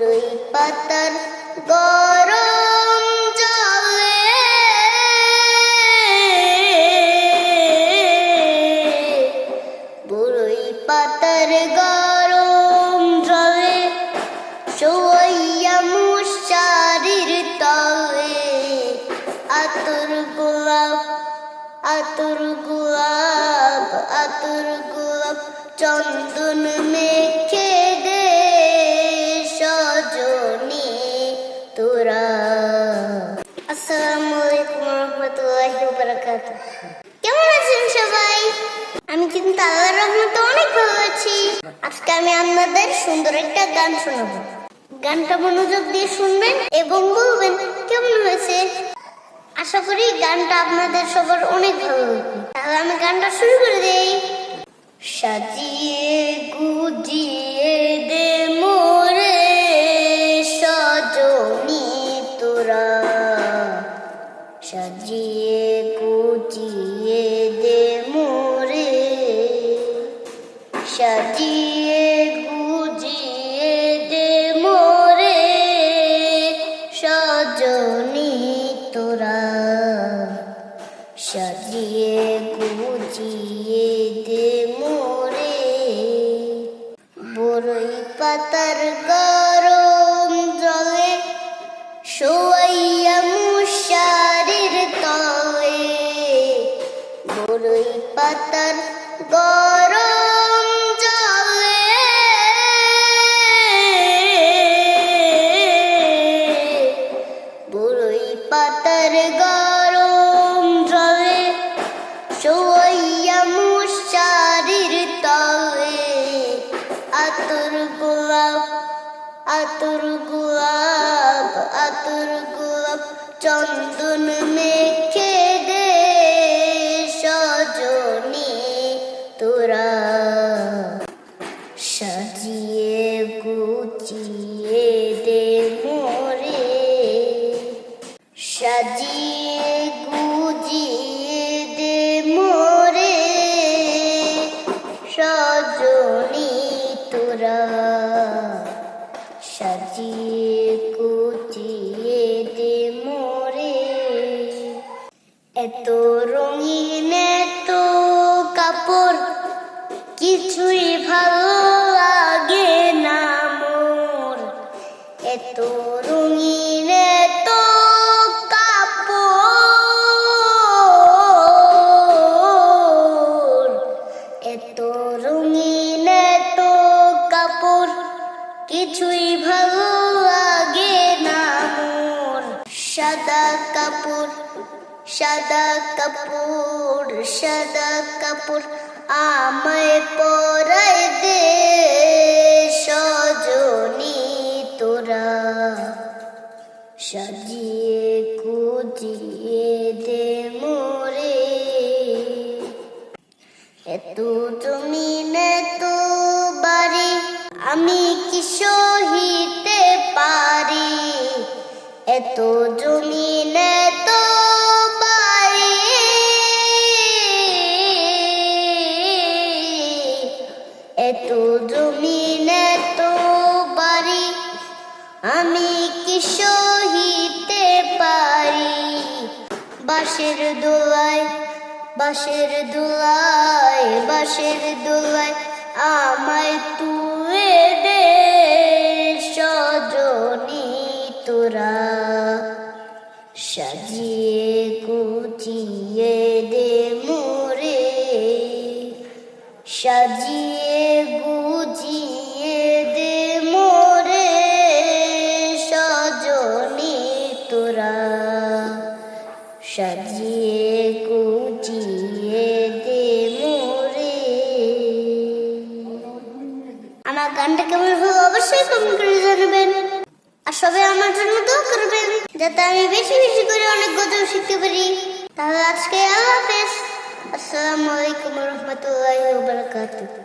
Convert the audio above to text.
বড়ই পাতার গরম জলে। বড়ই পাতার গরম জলে শোয়াইয়া মুশারির তলে। আতর গোলাপ আতর গোলাপ আতর গোলাপ, চন্দন মেখে বারাকাতুহ কেমন আছেন সবাই? আমি কিন্তু আল্লাহর রহমতে অনেক ভালো আছি। আজকে আমি আপনাদের সুন্দর একটা গান শোনাবো। গানটা মনোযোগ দিয়ে শুনবেন এবং বলবেন, কেমন হয়েছে? আশা করি গানটা আপনাদের সবার অনেক ভালো লাগবে। তাহলে আমি গানটা শুরু করে দেই। সাজিয়ে গুজিয়ে দে মোরে, সজনী তোরা। সাজিয়ে সাজিয়ে গুজিয়ে দে মোরে, সজনী তোরা। সাজিয়ে গুজিয়ে দে মোরে বড়ই পাতার গরম জলে শোয়াইয়া মুশারির তলে। বড়ই পাতার আতর গুলাব আতর গুলাব চন্দন মেখে দে সজনী তোরা। সাজিয়ে গুছিয়ে দে মোরে। সাজিয়ে সাজিয়ে গুজিয়ে দে মোরে। এত রঙিন এত কাপড় কিছুই ভালো কিছুই ভালো লাগে না মোর সাদা কাপড় সাদা কাপড় সাদা কাপড় আমায় পরাই দে সজনী তোরা। সাজিয়ে কুজিয়ে দে মোরে। এত জমিন, এত বাড়ি, আমি কি সহিতে পারি। এত জমিন, এত বাড়ি। এত জমিন, এত বাড়ি। আমি কি সহিতে পারি? বাঁশের দোলায় বাঁশের দোলায় বাঁশের দোলায় আমায় তুলে দে। তোরা সাজিয়ে গুছিয়ে দে মোরে। সাজিয়ে গুজিয়ে দে মোরে। সজনী তোরা। সাজিয়ে গুজিয়ে দে মোরে। আমার গানটা কেমন হলো অবশ্যই কমেন্ট করে যাতে আমি বেশি বেশি করে অনেক গজল শিখতে পারি। তাহলে আজকে আল্লাহ হাফেজ। আসসালামু আলাইকুম রহমতুল্লাহ